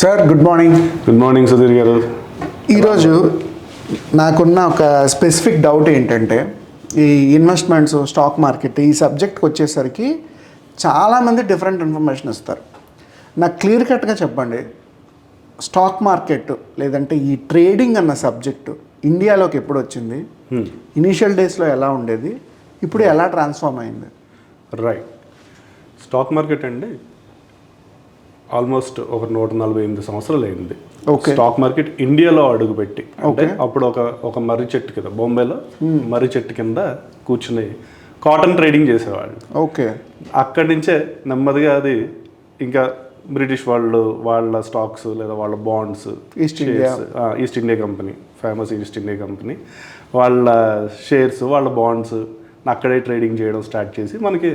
Sir good morning good morning Sudheer garu. ఈరోజు నాకున్న ఒక స్పెసిఫిక్ డౌట్ ఏంటంటే ఈ ఇన్వెస్ట్మెంట్స్ స్టాక్ మార్కెట్ ఈ సబ్జెక్ట్కి వచ్చేసరికి చాలామంది డిఫరెంట్ ఇన్ఫర్మేషన్ ఇస్తారు. నాకు క్లియర్ కట్గా చెప్పండి. స్టాక్ మార్కెట్ లేదంటే ఈ ట్రేడింగ్ అన్న సబ్జెక్టు ఇండియాలోకి ఎప్పుడు వచ్చింది? ఇనీషియల్ డేస్లో ఎలా ఉండేది? ఇప్పుడు ఎలా ట్రాన్స్ఫార్మ్ అయింది? రైట్ స్టాక్ మార్కెట్ అండి ఆల్మోస్ట్ ఒక నూట నలభై ఎనిమిది సంవత్సరాలు అయింది. స్టాక్ మార్కెట్ ఇండియాలో అడుగుపెట్టి అంటే. అప్పుడు ఒక ఒక మర్రి చెట్టు కింద బొంబాయిలో మర్రి చెట్టు కింద కూర్చుని కాటన్ ట్రేడింగ్ చేసేవాళ్ళు ఓకే అక్కడి నుంచే నెమ్మదిగా అది ఇంకా బ్రిటిష్ వాళ్ళు వాళ్ళ స్టాక్స్ లేదా వాళ్ళ bonds East India. East India company famous East India company వాళ్ళ షేర్స్ వాళ్ళ బాండ్స్ అక్కడే ట్రేడింగ్ చేయడం స్టార్ట్ చేసి మనకి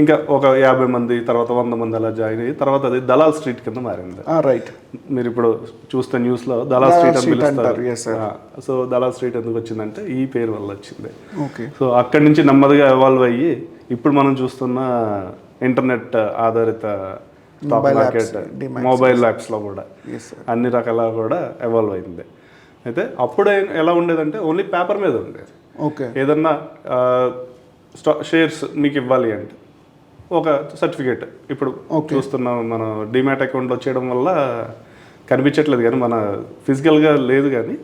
ఇంకా ఒక యాభై మంది తర్వాత వంద మంది అలా జాయిన్ అయ్యి తర్వాత అది దలాల్ స్ట్రీట్ కింద మారింది. రైట్ మీరు ఇప్పుడు చూస్తే న్యూస్లో దలాల్ దలాల్ స్ట్రీట్ అని పిలుస్తారు. సో దలాల్ స్ట్రీట్ ఎందుకు వచ్చిందంటే ఈ పేరు వల్ల వచ్చింది. ఓకే సో అక్కడి నుంచి నెమ్మదిగా ఎవాల్వ్ అయ్యి ఇప్పుడు మనం చూస్తున్న ఇంటర్నెట్ ఆధారిత మార్కెట్ demat మొబైల్ యాప్స్లో కూడా అన్ని రకాల కూడా ఎవాల్వ్ అయింది. అయితే అప్పుడు ఎలా ఉండేదంటే ఓన్లీ పేపర్ మీద ఉండేది. ఓకే ఏదన్నా స్టా షేర్స్ మీకు ఇవ్వాలి అంటే ఒక సర్టిఫికేట్. ఇప్పుడు. చూస్తున్నాం మన డిమాట్ అకౌంట్లో చేయడం వల్ల కనిపించట్లేదు కానీ మన ఫిజికల్గా లేదు కానీ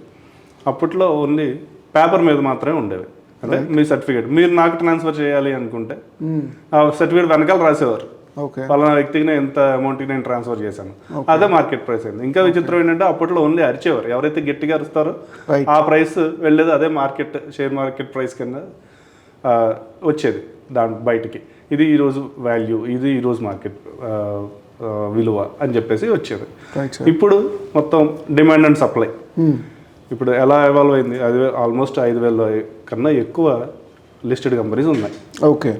అప్పట్లో ఓన్లీ పేపర్ మీద మాత్రమే ఉండేవి. అంటే మీ సర్టిఫికేట్. మీరు నాకు ట్రాన్స్ఫర్ చేయాలి అనుకుంటే ఆ సర్టిఫికేట్ వెనకాల రాసేవారు. ఓకే. పలానా వ్యక్తికి నేను ఎంత అమౌంట్కి నేను ట్రాన్స్ఫర్ చేశాను. అదే మార్కెట్ ప్రైస్ అయింది. ఇంకా విచిత్రం ఏంటంటే అప్పట్లో ఓన్లీ అరిచేవారు. ఎవరైతే గట్టిగా అరుస్తారో. ఆ ప్రైస్ వెళ్ళేది అదే మార్కెట్ షేర్ మార్కెట్ ప్రైస్ కింద వచ్చేది దాని బయటికి. ఇది ఈరోజు వాల్యూ ఇది ఈరోజు మార్కెట్ విలువ అని చెప్పేసి వచ్చేది. రైట్ ఇప్పుడు మొత్తం డిమాండ్ అండ్ సప్లై ఇప్పుడు ఎలా ఎవాల్వ్ అయింది? అది ఆల్మోస్ట్ ఐదు వేల కన్నా ఎక్కువ లిస్టెడ్ కంపెనీస్ ఉన్నాయి. ఓకే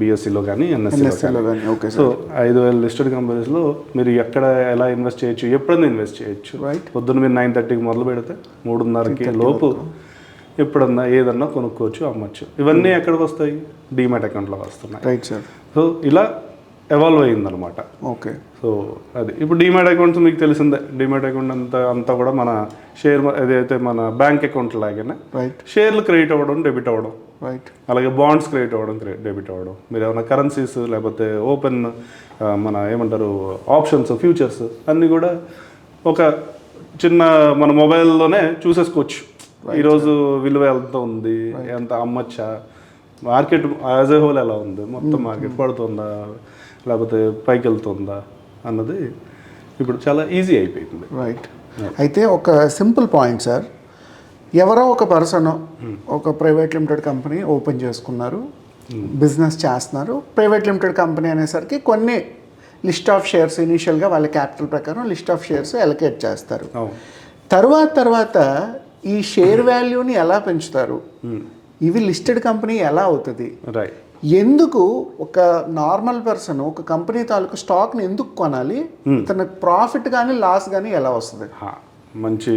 బీఎస్సీలో కానీ ఎన్ఎస్సీలో కానీ. ఓకే సో ఐదు వేల లిస్టెడ్ కంపెనీస్లో మీరు ఎక్కడ ఎలా ఇన్వెస్ట్ చేయొచ్చు? ఎప్పుడైనా ఇన్వెస్ట్ చేయొచ్చు. Right. పొద్దున్న మీరు నైన్ థర్టీకి మొదలు పెడితే మూడున్నరకి లోపు ఎప్పుడన్నా ఏదన్నా కొనుక్కోవచ్చు అమ్మచ్చు. ఇవన్నీ ఎక్కడికి వస్తాయి డీమాట్ అకౌంట్లో వస్తున్నాయి. రైట్ సార్ సో ఇలా ఎవాల్వ్ అయిందనమాట ఓకే సో అది. ఇప్పుడు డీమాట్ అకౌంట్స్ మీకు తెలిసిందే. డీమాట్ అకౌంట్ అంతా అంతా కూడా మన షేర్ ఏదైతే మన బ్యాంక్ అకౌంట్ లాగానే రైట్ షేర్లు క్రెడిట్ అవ్వడం డెబిట్ అవ్వడం. రైట్ అలాగే బాండ్స్ క్రియేట్ అవ్వడం డెబిట్ అవ్వడం. మీరు ఏమైనా కరెన్సీస్ లేకపోతే ఓపెన్ మన ఏమంటారు ఆప్షన్స్ ఫ్యూచర్స్ అన్నీ కూడా ఒక చిన్న మన మొబైల్లోనే చూసేసుకోవచ్చు. ఈరోజు విలువ ఎంత ఉంది? ఎంత అమ్మచ్చా? మార్కెట్ యాజ్ ఏ హోల్ ఎలా ఉంది? మొత్తం మార్కెట్ పడుతుందా? లేకపోతే పైకి వెళ్తుందా అన్నది ఇప్పుడు చాలా ఈజీ అయిపోయింది. రైట్ అయితే ఒక సింపుల్ పాయింట్ సార్. ఎవరో ఒక పర్సన్ ఒక ప్రైవేట్ లిమిటెడ్ కంపెనీ ఓపెన్ చేసుకున్నారు. బిజినెస్ చేస్తున్నారు. ప్రైవేట్ లిమిటెడ్ కంపెనీ అనేసరికి కొన్ని లిస్ట్ ఆఫ్ షేర్స్ ఇనీషియల్గా వాళ్ళ క్యాపిటల్ ప్రకారం లిస్ట్ ఆఫ్ షేర్స్ ఎలకేట్ చేస్తారు. తర్వాత తర్వాత ఈ షేర్ వాల్యూని ఎలా పెంచుతారు? ఇవి లిస్టెడ్ కంపెనీ ఎలా అవుతుంది? రైట్ ఎందుకు ఒక నార్మల్ పర్సన్ ఒక కంపెనీ తాలూకు స్టాక్ని ఎందుకు కొనాలి? తన ప్రాఫిట్ కానీ లాస్ కానీ ఎలా వస్తుంది? మంచి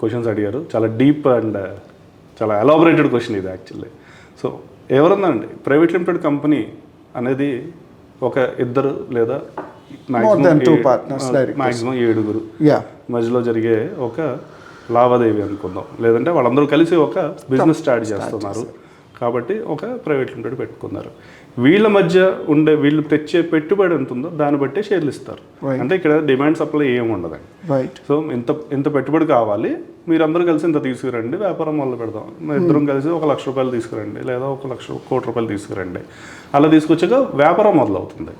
క్వశ్చన్స్ అడిగారు. చాలా డీప్ అండ్ చాలా ఎలాబొరేటెడ్ క్వశ్చన్ ఇది యాక్చువల్లీ. సో ఎవరన్నాండి ప్రైవేట్ లిమిటెడ్ కంపెనీ అనేది ఒక ఇద్దరు లేదా. మాక్సిమం ఏడుగురు. యా మధ్యలో జరిగే ఒక లావాదేవీ అనుకుందాం. లేదంటే వాళ్ళందరూ కలిసి ఒక బిజినెస్ స్టార్ట్ చేస్తున్నారు. కాబట్టి ఒక ప్రైవేట్ లిమిటెడ్ పెట్టుకున్నారు. వీళ్ళ మధ్య ఉండే వీళ్ళు తెచ్చే పెట్టుబడి ఎంత ఉందో దాన్ని బట్టే షేర్లు ఇస్తారు. అంటే ఇక్కడ డిమాండ్ సప్లై ఏమి ఉండదండి రైట్ సో ఇంత ఇంత పెట్టుబడి కావాలి. మీరందరూ కలిసి ఇంత తీసుకురండి. వ్యాపారం మొదలు పెడదాం. మీ ఇద్దరం కలిసి ఒక లక్ష రూపాయలు తీసుకురండి. లేదా ఒక లక్ష కోటి రూపాయలు తీసుకురండి. అలా తీసుకొచ్చాక వ్యాపారం మొదలవుతుంది.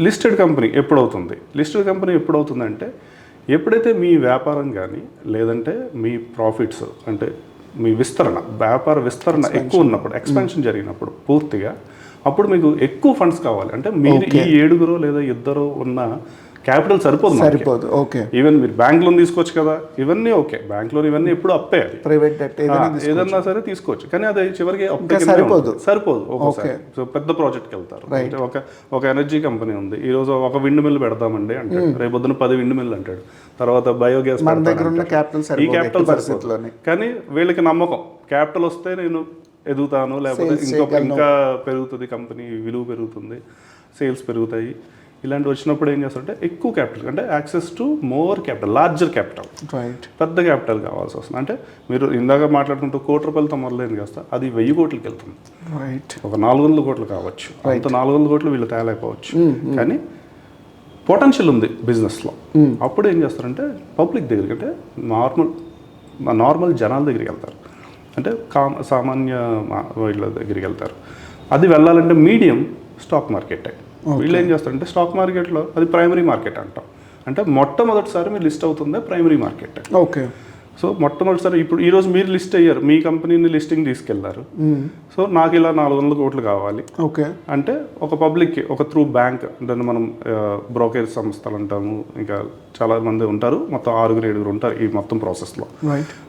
లిస్టెడ్ కంపెనీ ఎప్పుడవుతుంది? లిస్టెడ్ కంపెనీ ఎప్పుడవుతుందంటే ఎప్పుడైతే మీ వ్యాపారం కానీ లేదంటే మీ ప్రాఫిట్స్ అంటే మీ విస్తరణ వ్యాపార విస్తరణ ఎక్కువ ఉన్నప్పుడు ఎక్స్పాన్షన్ జరిగినప్పుడు పూర్తిగా అప్పుడు మీకు ఎక్కువ ఫండ్స్ కావాలి. అంటే మీరు ఈ ఏడుగురు లేదా ఇద్దరు ఉన్న క్యాపిటల్ సరిపోదు. సరిపోదు ఓకే. ఈవెన్ మీరు బ్యాంక్ లోన్ తీసుకోవచ్చు కదా ఇవన్నీ ఓకే. బ్యాంక్ లోన్ ఇవన్నీ ఎప్పుడు అప్పే అది. ప్రైవేట్ డెట్ ఏదన్నా సరే తీసుకోవచ్చు. కానీ అది చివరికి సరిపోదు. సరిపోదు ఒక్కోసారి. సో పెద్ద ప్రాజెక్ట్కి వెళ్తారు. అంటే ఒక ఒక ఎనర్జీ కంపెనీ ఉంది. ఈ రోజు ఒక విండ్ మిల్ పెడదామండి అంటాడు. రేపు పొద్దున పది విండ్ మిల్ అంటాడు. తర్వాత బయోగ్యాస్ మన దగ్గర ఉన్న క్యాపిటల్ ఈ క్యాపిటల్ పరిస్థితుల్లోనే. కానీ వీళ్ళకి నమ్మకం. క్యాపిటల్ వస్తే నేను ఎదుగుతాను లేకపోతే ఇంకా ఇంకా పెరుగుతుంది కంపెనీ విలువ పెరుగుతుంది సేల్స్ పెరుగుతాయి. ఇలాంటి వచ్చినప్పుడు ఏం చేస్తారంటే ఎక్కువ క్యాపిటల్ అంటే access to more capital larger capital. Right పెద్ద క్యాపిటల్ కావాల్సి వస్తుంది. అంటే మీరు ఇందాక మాట్లాడుకుంటూ కోటి రూపాయలతో మొదలైంది కాస్త అది వెయ్యి కోట్లకి వెళ్తుంది. రైట్ ఒక నాలుగు వందల కోట్లు కావచ్చు. అంత నాలుగు వందల కోట్లు వీళ్ళు తేలేకపోవచ్చు కానీ పొటెన్షియల్ ఉంది బిజినెస్లో అప్పుడు ఏం చేస్తారంటే పబ్లిక్ దగ్గరికి అంటే నార్మల్ నార్మల్ జనాల దగ్గరికి వెళ్తారు. అంటే కామ సామాన్య వీళ్ళ దగ్గరికి వెళ్తారు. అది వెళ్ళాలంటే మీడియం స్టాక్ మార్కెట్ వీళ్ళు ఏం చేస్తారంటే స్టాక్ మార్కెట్లో అది ప్రైమరీ మార్కెట్ అంటాం. అంటే మొట్టమొదటిసారి మీరు లిస్ట్ అవుతుందే ప్రైమరీ మార్కెట్ ఓకే సో మొట్టమొదటిసారి ఇప్పుడు ఈరోజు మీరు లిస్ట్ అయ్యారు మీ కంపెనీని లిస్టింగ్ తీసుకెళ్ళారు. సో నాకు ఇలా నాలుగు వందల కోట్లు కావాలి. ఓకే అంటే ఒక పబ్లిక్కి ఒక త్రూ బ్యాంక్ దాన్ని మనం బ్రోకేజ్ సంస్థలు అంటాము ఇంకా చాలా మంది ఉంటారు మొత్తం ఆరుగురు ఏడుగురు ఉంటారు ఈ మొత్తం ప్రాసెస్లో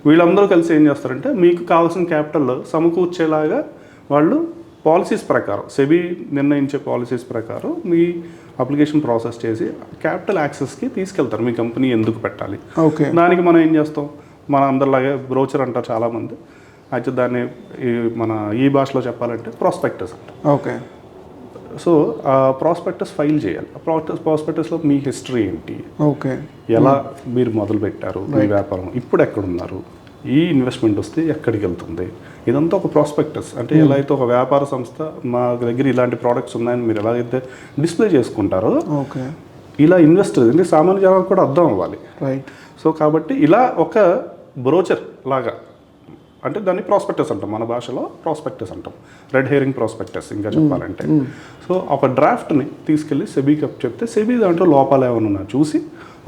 వీళ్ళందరూ కలిసి ఏం చేస్తారంటే మీకు కావాల్సిన క్యాపిటల్ సమకూర్చేలాగా వాళ్ళు పాలసీస్ ప్రకారం సెబీ నిర్ణయించే పాలసీస్ ప్రకారం మీ అప్లికేషన్ ప్రాసెస్ చేసి క్యాపిటల్ యాక్సెస్కి తీసుకెళ్తారు. మీ కంపెనీ ఎందుకు పెట్టాలి? ఓకే. దానికి మనం ఏం చేస్తాం? మన అందరిలాగే బ్రోచర్ అంటారు చాలామంది. అయితే దాన్ని ఈ మన ఈ భాషలో చెప్పాలంటే ప్రాస్పెక్టస్ అంటారు ఓకే. సో ఆ ప్రాస్పెక్టస్ ఫైల్ చేయాలి. ప్రాస్పెక్టస్లో మీ హిస్టరీ ఏంటి? ఓకే. ఎలా మీరు మొదలు పెట్టారు మీ వ్యాపారం ఇప్పుడు ఎక్కడున్నారు? ఈ ఇన్వెస్ట్మెంట్ వస్తే ఎక్కడికి వెళ్తుంది? ఇదంతా ఒక ప్రాస్పెక్టస్ అంటే ఎలా అయితే ఒక వ్యాపార సంస్థ మా దగ్గర ఇలాంటి ప్రోడక్ట్స్ ఉన్నాయని మీరు ఎలా అయితే డిస్ప్లే చేసుకుంటారో ఓకే. ఇలా ఇన్వెస్టర్ అంటే సామాన్య జనాలకు కూడా అర్థం అవ్వాలి. రైట్ సో కాబట్టి ఇలా ఒక బ్రోచర్ లాగా అంటే దాన్ని ప్రాస్పెక్టస్ అంటాం. మన భాషలో ప్రాస్పెక్టస్ అంటాం. రెడ్ హెయిరింగ్ ప్రాస్పెక్టస్ ఇంకా చెప్పాలంటే. సో ఒక డ్రాఫ్ట్ని తీసుకెళ్ళి సెబీకి చెప్తే సెబీ దాంట్లో లోపాలు ఏమైనా ఉన్నా చూసి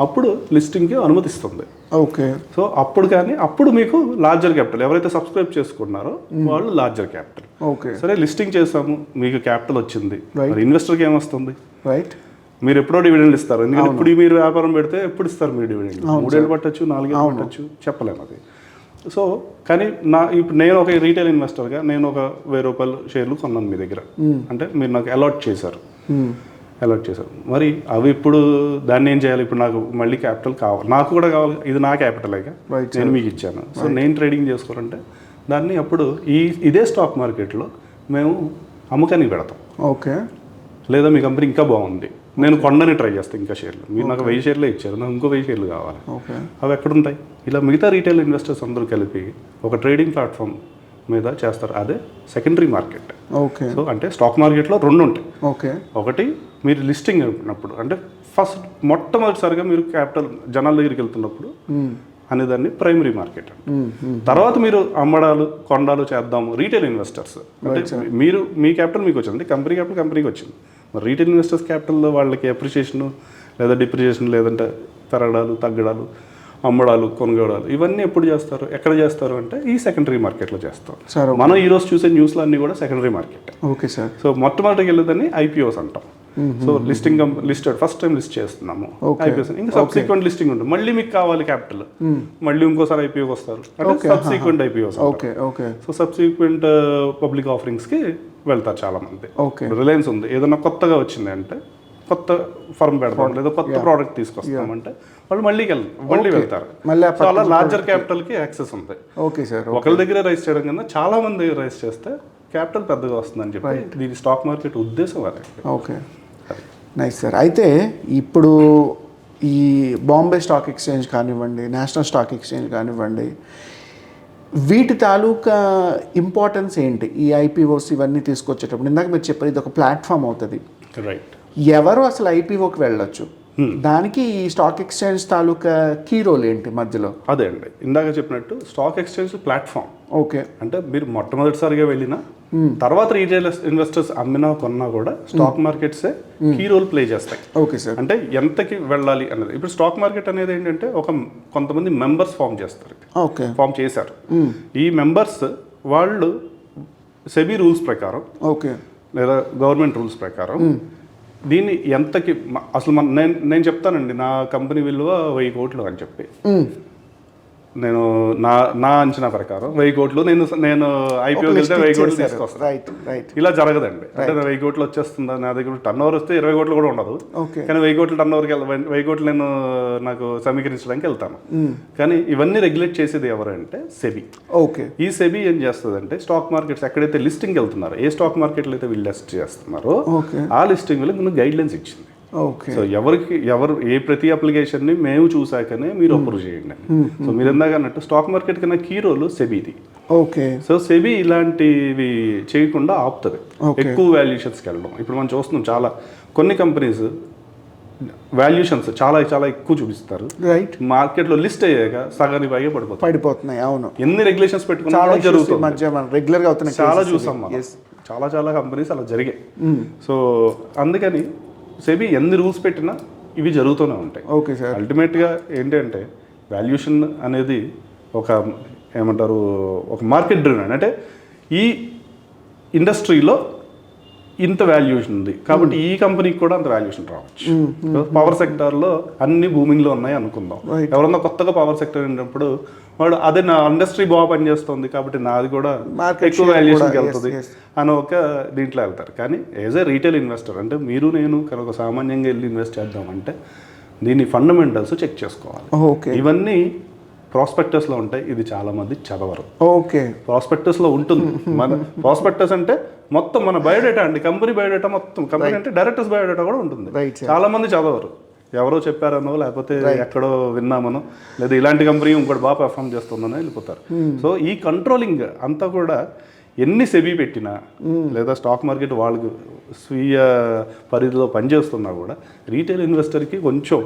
అప్పుడు లిస్టింగ్కి అనుమతిస్తుంది. ఓకే. సో అప్పుడు కానీ అప్పుడు మీకు లార్జర్ క్యాపిటల్ ఎవరైతే సబ్స్క్రైబ్ చేసుకున్నారో వాళ్ళు లార్జర్ క్యాపిటల్ ఓకే. సరే లిస్టింగ్ చేసాము మీకు క్యాపిటల్ వచ్చింది. మరి ఇన్వెస్టర్కి ఏమొస్తుంది? రైట్ మీరు ఎప్పుడో డివిడెండ్ ఇస్తారు. ఎందుకంటే ఇప్పుడు మీరు వ్యాపారం పెడితే ఎప్పుడు ఇస్తారు మీరు డివిడెండ్ మూడేళ్ళు పట్టచ్చు నాలుగేళ్ళు పట్టచ్చు చెప్పలేము అది. సో కానీ నా ఇప్పుడు నేను ఒక రీటైల్ ఇన్వెస్టర్గా నేను ఒక వెయ్యి రూపాయలు షేర్లు కొన్నాను మీ దగ్గర. అంటే మీరు నాకు అలాట్ చేశారు. అలాట్ చేశారు. మరి అవి ఇప్పుడు దాన్ని ఏం చేయాలి? ఇప్పుడు నాకు మళ్ళీ క్యాపిటల్ కావాలి. నాకు కూడా కావాలి. ఇది నా క్యాపిటల్ Right, నేను మీకు ఇచ్చాను. సో నేను ట్రేడింగ్ చేసుకోవాలంటే దాన్ని అప్పుడు ఈ ఇదే స్టాక్ మార్కెట్లో మేము అమ్మకానికి పెడతాం. ఓకే. లేదా మీ కంపెనీ ఇంకా బాగుంది. నేను కొండని ట్రై చేస్తాను ఇంకా షేర్లు. మీరు నాకు వెయ్యి షేర్లే ఇచ్చారు. నాకు ఇంకో వెయ్యి షేర్లు కావాలి. ఓకే. అవి ఎక్కడుంటాయి? ఇలా మిగతా రీటైల్ ఇన్వెస్టర్స్ అందరూ కలిపి ఒక ట్రేడింగ్ ప్లాట్ఫామ్ మీద చేస్తారు. అదే సెకండరీ మార్కెట్ ఓకే. సో అంటే స్టాక్ మార్కెట్లో రెండు ఉంటాయి. ఓకే. ఒకటి మీరు లిస్టింగ్ అయినప్పుడు అంటే ఫస్ట్ మొట్టమొదటిసారిగా మీరు క్యాపిటల్ జనాల దగ్గరికి వెళ్తున్నప్పుడు అనేదాన్ని ప్రైమరీ మార్కెట్ తర్వాత మీరు అమ్మడాలు కొండాలు చేద్దాము రీటైల్ ఇన్వెస్టర్స్. అంటే మీరు మీ క్యాపిటల్ మీకు వచ్చింది. కంపెనీ క్యాపిటల్ కంపెనీకి వచ్చింది. మరి రీటైల్ ఇన్వెస్టర్స్ క్యాపిటల్లో వాళ్ళకి అప్రిషియేషన్ లేదా డిప్రిషియేషన్ లేదంటే పెరగడాలు తగ్గడాలు అమ్మడాలు కొనుగోడాలు ఇవన్నీ ఎప్పుడు చేస్తారు? ఎక్కడ చేస్తారు అంటే ఈ సెకండరీ మార్కెట్లో చేస్తారు. సరే మనం ఈ రోజు చూసే న్యూస్లు అన్నీ కూడా secondary market okay sir. So మొట్టమొదటికి వెళ్ళేదాన్ని ఐపీఓస్ అంటాం. So listing listed first time list చేస్తున్నాము. ఐపీఓస్ ఇంకా సబ్సిక్వెంట్ లిస్టింగ్ ఉంటుంది. మళ్ళీ మీకు కావాలి క్యాపిటల్ మళ్ళీ ఇంకోసారి ఐపీఓకి వస్తారు. అంటే subsequent IPOs okay okay. So subsequent public ఆఫరింగ్స్కి వెళ్తారు చాలా మంది ఓకే. రిలయన్స్ ఉంది. ఏదైనా కొత్తగా వచ్చింది అంటే కొత్త ఫర్మ్ పెడతాం లేదా కొత్త ప్రోడక్ట్ తీసుకొస్తామంటే వాళ్ళు మళ్ళీ మళ్ళీ వెళ్తారు. మళ్ళీ అలా లార్జర్ క్యాపిటల్కి యాక్సెస్ ఉంది. ఓకే సార్ ఒకరి దగ్గర రైస్ చేయడం కన్నా చాలా మంది దగ్గర రైస్ చేస్తే క్యాపిటల్ పెద్దగా వస్తుందని చెప్పి దీని స్టాక్ మార్కెట్ ఉద్దేశం అదే. ఓకే. Nice sir. అయితే ఇప్పుడు ఈ బాంబే స్టాక్ ఎక్స్చేంజ్ కానివ్వండి నేషనల్ స్టాక్ ఎక్స్చేంజ్ కానివ్వండి వీటి తాలూకా ఇంపార్టెన్స్ ఏంటి? ఈ ఐపీఓస్ ఇవన్నీ తీసుకొచ్చేటప్పుడు ఇందాక మీరు చెప్పారు ఇది ఒక ప్లాట్ఫామ్ అవుతుంది. రైట్ ఎవరు అసలు ఐపీఓకి వెళ్ళొచ్చు? దానికి ఈ స్టాక్ ఎక్స్చేంజ్ తాలూకా కీ రోల్ ఏంటి మధ్యలో? అదే అండి. ఇందాక చెప్పినట్టు స్టాక్ ఎక్స్చేంజ్ ప్లాట్ఫామ్ ఓకే. అంటే మీరు మొట్టమొదటిసారిగా వెళ్ళినా తర్వాత రీటైల్ ఇన్వెస్టర్స్ అమ్మినా కొన్నా కూడా స్టాక్ మార్కెట్సే కీ రోల్ ప్లే చేస్తాయి. Okay sir. అంటే ఎంతకి వెళ్ళాలి అనేది ఇప్పుడు స్టాక్ మార్కెట్ అనేది ఏంటంటే ఒక కొంతమంది మెంబర్స్ ఫామ్ చేస్తారు. ఓకే. ఫామ్ చేశారు. ఈ మెంబర్స్ వాళ్ళు సెబీ రూల్స్ ప్రకారం ఓకే. లేదా గవర్నమెంట్ రూల్స్ ప్రకారం దీన్ని ఎంతకి అసలు మన నేను నేను చెప్తానండి నా కంపెనీ విలువ వెయ్యి కోట్లు అని చెప్పి. నేను నా నా అంచనా ప్రకారం వెయ్యి కోట్లు నేను నేను ఐపీఓ వెళ్తే వెయ్యి కోట్లు తీసుకొస్తాను రైట్ రైట్ ఇలా జరగదండి. అంటే వెయ్యి కోట్లు వచ్చేస్తుందా నా దగ్గర టర్న్ ఓవర్ వస్తే ఇరవై కోట్లు కూడా ఉండదు. కానీ వెయ్యి కోట్లు టర్న్ ఓవర్కి వెయ్యి కోట్లు నేను నాకు సమీకరించడానికి వెళ్తాను. కానీ ఇవన్నీ రెగ్యులేట్ చేసేది ఎవరంటే సెబీ. ఓకే ఈ సెబీ ఏం చేస్తుందంటే స్టాక్ మార్కెట్స్ ఎక్కడైతే లిస్టింగ్ వెళ్తున్నారో ఏ స్టాక్ మార్కెట్లో అయితే వీళ్ళు లిస్ట్ చేస్తున్నారో ఆ లిస్టింగ్ ముందు గైడ్ లైన్స్ ఇచ్చింది. సో ఎవరికి ఎవరు ఏ ప్రతి అప్లికేషన్ని మేము చూసాకనే మీరు అప్రూవ్ చేయండి. సో మీరు ఇందాక అన్నట్టు స్టాక్ మార్కెట్ కన్నా కీ రోల్ సెబీది. ఓకే సో సెబీ ఇలాంటివి చేయకుండా ఆపుతుంది. ఎక్కువ వాల్యుయేషన్స్కి వెళ్ళడం. ఇప్పుడు మనం చూస్తున్నాం చాలా కొన్ని కంపెనీస్ వాల్యుయేషన్స్ చాలా చాలా ఎక్కువ చూపిస్తారు. రైట్ మార్కెట్లో లిస్ట్ అయ్యాక సగానికి పైగా పడిపోతుంది పడిపోతున్నాయి అవును. ఎన్ని రెగ్యులేషన్స్ పెట్టుకున్నా జరుగుతుంది మధ్య మనం రెగ్యులర్గా అవుతున్నాయి చాలా చూసాం. చాలా చాలా కంపెనీస్ అలా జరిగాయి. సో అందుకని సెబీ ఎన్ని రూల్స్ పెట్టినా ఇవి జరుగుతూనే ఉంటాయి. Okay sir. అల్టిమేట్గా ఏంటంటే వాల్యుయేషన్ అనేది ఒక ఏమంటారు ఒక మార్కెట్ డ్రివెన్ అంటే ఈ ఇండస్ట్రీలో ఇంత వాల్యుయేషన్ ఉంది. కాబట్టి ఈ కంపెనీకి కూడా అంత వాల్యుయేషన్ రావచ్చు. పవర్ సెక్టార్లో అన్ని బూమింగ్లో ఉన్నాయి అనుకుందాం. ఎవరన్నా కొత్తగా పవర్ సెక్టర్ అయినప్పుడు వాడు అదే నా ఇండస్ట్రీ బాగా పనిచేస్తుంది కాబట్టి నాది కూడా ఎక్కువ వాల్యుయేషన్కి వెళ్తుంది అని ఒక దీంట్లో వెళ్తారు. కానీ యాజ్ ఏ రీటైల్ ఇన్వెస్టర్ అంటే మీరు నేను కనుక సామాన్యంగా వెళ్ళి ఇన్వెస్ట్ చేద్దామంటే దీని ఫండమెంటల్స్ చెక్ చేసుకోవాలి. ఓకే ఇవన్నీ ప్రాస్పెక్టస్లో ఉంటాయి. ఇది చాలా మంది చదవరు. ఓకే. ప్రాస్పెక్టస్లో ఉంటుంది. మన ప్రాస్పెక్టస్ అంటే మొత్తం మన బయోడేటా అండి. కంపెనీ బయోడేటా మొత్తం. కంపెనీ అంటే డైరెక్టర్స్ బయోడేటా కూడా ఉంటుంది. Right, sir. చాలా మంది చదవరు. ఎవరో చెప్పారనో లేకపోతే ఎక్కడో విన్నామనో లేదా ఇలాంటి కంపెనీ ఇంకోటి బాగా పెర్ఫామ్ చేస్తుందనో వెళ్ళిపోతారు. సో ఈ కంట్రోలింగ్ అంతా కూడా ఎన్ని సెబీ పెట్టినా లేదా స్టాక్ మార్కెట్ వాళ్ళకు స్వీయ పరిధిలో పనిచేస్తున్నా కూడా రీటైల్ ఇన్వెస్టర్కి కొంచెం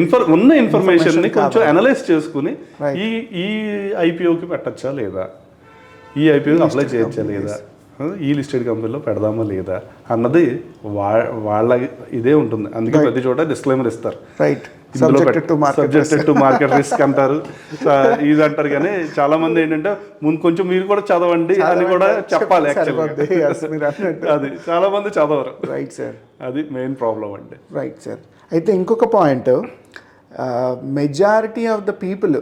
ఇన్ఫర్ ఉన్న ఇన్ఫర్మేషన్ని Information కొంచెం అనలైజ్ చేసుకుని. ఈ ఈ ఐపీఓకి పెట్టచ్చా లేదా? ఈ ఐపీఓకి అప్లై చేయొచ్చా లేదా? ఈ లిస్టెడ్ కంపెనీలో పెడదామా లేదా? అన్నది వాళ్ళ ఇదే ఉంటుంది. అందుకే ప్రతి చోట డిస్క్లైమర్ ఇస్తారు. Right subjected to market risk అంటారు. ఇది అంటారు కానీ చాలా మంది ఏంటంటే ముందు కొంచెం మీరు కూడా చదవండి అని కూడా చెప్పాలి అది చాలా మంది చదవరు. రైట్ సార్ అది మెయిన్ ప్రాబ్లం అండి. రైట్ సార్ అయితే ఇంకొక point majority of the people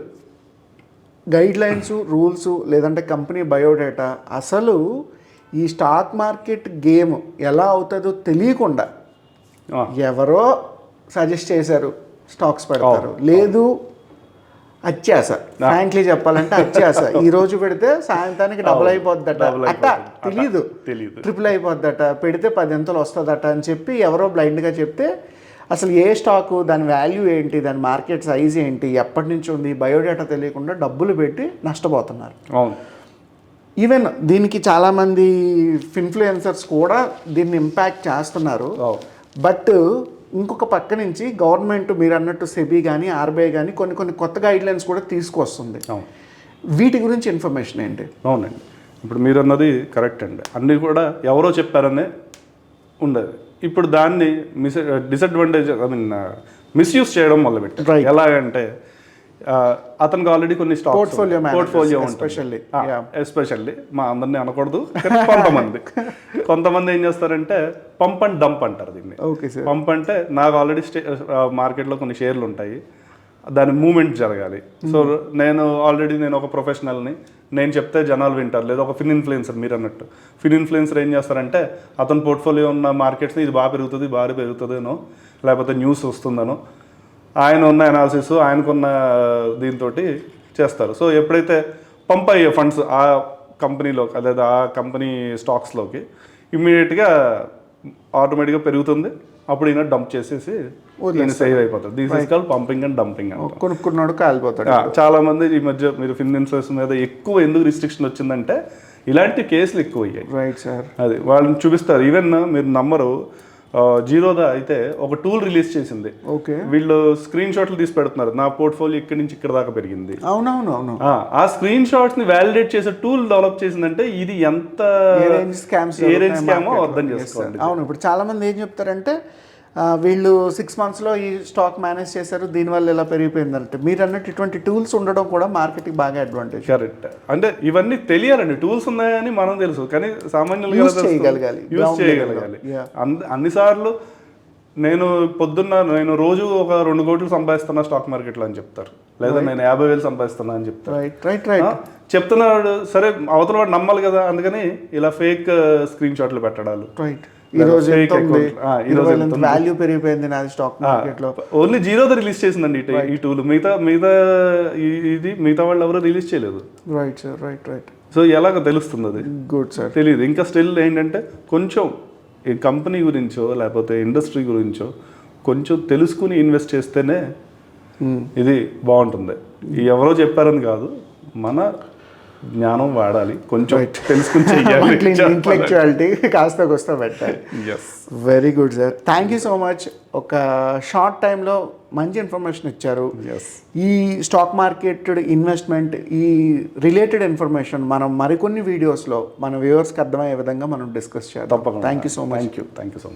guidelines rules లేదంటే కంపెనీ బయోడేటా అసలు ఈ స్టాక్ మార్కెట్ గేమ్ ఎలా అవుతుందో తెలియకుండా ఎవరో సజెస్ట్ చేశారు. స్టాక్స్ పెడతారు. లేదు అత్యాస ఫ్రాంక్లీ చెప్పాలంటే అత్యాస ఈ రోజు పెడితే సాయంత్రానికి డబుల్ అయిపోద్దట అట్ట. తెలీదు. ట్రిపుల్ అయిపోద్దట పెడితే పదింతలు వస్తుందట అని చెప్పి ఎవరో బ్లైండ్గా చెప్తే అసలు ఏ స్టాకు దాని వాల్యూ ఏంటి దాని మార్కెట్ సైజ్ ఏంటి ఎప్పటి నుంచి ఉంది బయోడేటా తెలియకుండా డబ్బులు పెట్టి నష్టపోతున్నారు. అవును. ఈవెన్ దీనికి చాలామంది ఇన్ఫ్లుయెన్సర్స్ కూడా దీన్ని ఇంపాక్ట్ చేస్తున్నారు. బట్ ఇంకొక పక్క నుంచి గవర్నమెంట్ మీరు అన్నట్టు సెబీ కానీ ఆర్బీఐ కానీ కొన్ని కొన్ని కొత్త గైడ్ లైన్స్ కూడా తీసుకొస్తుంది. అవును. వీటి గురించి ఇన్ఫర్మేషన్ ఏంటి? అవునండి. ఇప్పుడు మీరు అన్నది కరెక్ట్ అండి. అన్నీ కూడా ఎవరో చెప్పారనే ఉండేది. ఇప్పుడు దాన్ని miss disadvantage I mean misuse చేయడం మొదలుపెట్టారు. ఎలాగంటే అతనికి ఆల్రెడీ కొన్ని stock portfolio especially. Yeah. Especially మా అందరినీ అనకూడదు కొంతమంది. కొంతమంది ఏం చేస్తారంటే పంప్ అండ్ డంప్ అంటారు దీన్ని. ఓకే సార్ పంప్ అంటే నాకు ఆల్రెడీ స్టే మార్కెట్లో కొన్ని షేర్లు ఉంటాయి. దాని మూమెంట్ జరగాలి. సో నేను ఆల్రెడీ నేను ఒక ప్రొఫెషనల్ని నేను చెప్తే జనాలు వింటారు. లేదా ఒక ఫిన్ ఇన్ఫ్లుయెన్సర్ మీరు అన్నట్టు. ఫిన్ ఇన్ఫ్లుయెన్సర్ ఏం చేస్తారంటే అతని పోర్ట్ఫోలియో ఉన్న మార్కెట్స్ని ఇది బాగా పెరుగుతుంది బాగా పెరుగుతుందనో లేకపోతే న్యూస్ వస్తుందనో ఆయన ఉన్న అనాలిసిస్ ఆయనకున్న దీంతో చేస్తారు. సో ఎప్పుడైతే పంప్ అయ్యే ఫండ్స్ ఆ కంపెనీలో లేదా ఆ కంపెనీ స్టాక్స్లోకి ఇమ్మీడియట్గా ఆటోమేటిక్గా పెరుగుతుంది. అప్పుడు ఈయన డంప్ చేసేసి ఈయన సేవ్ అయిపోతుంది these is call pumping and dumping అంట కొనుక్కున్నాడు కాలిపోతాడు. చాలా మంది ఈ మధ్య మీరు ఫినాన్సర్స్ మీద ఎక్కువ ఎందుకు రిస్ట్రిక్షన్ వచ్చిందంటే ఇలాంటి కేసులు ఎక్కువ అయ్యాయి రైట్ సార్ అది వాళ్ళని చూపిస్తారు. ఈవెన్ మీరు నమ్మరు జీరోదా అయితే ఒక టూల్ రిలీజ్ చేసింది. ఓకే. వీళ్ళు స్క్రీన్ షాట్లు తీసి పెడుతున్నారు. నా పోర్ట్ఫోలియో ఇక్కడి నుంచి ఇక్కడ దాకా పెరిగింది. అవునవును అవును. ఆ, స్క్రీన్ షాట్స్ని వ్యాలిడేట్ చేసే టూల్ డెవలప్ చేసిందంటే ఇది ఎంత స్కామ్స్ స్కామో అర్థం చేసుకోండి. అవును ఇప్పుడు చాలా మంది ఏం చెప్తారంటే వీళ్ళు సిక్స్ మంత్స్లో ఈ స్టాక్ మేనేజ్ చేశారు దీనివల్ల ఇలా పెరిగిపోయిందంటే మీరు అన్నట్టు ఇటువంటి టూల్స్ ఉండడం కూడా మార్కెట్కి బాగా అడ్వాంటేజ్ కరెక్ట్ అంటే ఇవన్నీ తెలియాలండి. టూల్స్ ఉన్నాయని మనం తెలుసు కానీ సామాన్యులుగా Use చేయగలగాలి. అన్నిసార్లు నేను పొద్దున్న నేను రోజు ఒక రెండు కోట్లు సంపాదిస్తున్నా స్టాక్ మార్కెట్లో అని చెప్తారు. లేదా నేను యాభై వేలు సంపాదిస్తున్నా అని చెప్తారు. రైట్ రైట్ చెప్తున్నాడు సరే అవతల వాడు నమ్మాలి కదా అందుకని ఇలా ఫేక్ స్క్రీన్ షాట్లు పెట్టడాలు. రైట్ ఈ రోజు? వాల్యూ పెరిగిపోయింది నాది స్టాక్ మార్కెట్లో ఓన్లీ జీరోతో రిలీజ్ చేసిందండి ఈ టూల్ మిగతా మిగతా ఇది మిగతా వాళ్ళు ఎవరు రిలీజ్ చేయలేదు. Right sir right right so ఎలాగ తెలుస్తుంది అది? గుడ్ సార్ తెలియదు ఇంకా స్టిల్ ఏంటంటే కొంచెం ఈ కంపెనీ గురించో లేకపోతే ఇండస్ట్రీ గురించో కొంచెం తెలుసుకుని ఇన్వెస్ట్ చేస్తేనే ఇది బాగుంటుంది. ఈ ఎవరో చెప్పారని కాదు. మన జ్ఞానం వాడాలి. కొంచెం తెలుసుకుని ఇంటలెక్చువాలిటీ కాస్త వస్తా పెట్టాలి. Very good sir thank you so much ఒక షార్ట్ టైంలో మంచి ఇన్ఫర్మేషన్ ఇచ్చారు. ఈ స్టాక్ మార్కెట్ ఇన్వెస్ట్మెంట్ ఈ రిలేటెడ్ ఇన్ఫర్మేషన్ మనం మరికొన్ని వీడియోస్లో మన వ్యూవర్స్కి అర్థమయ్యే విధంగా మనం డిస్కస్ చేద్దాం. Thank you so much thank you thank you so much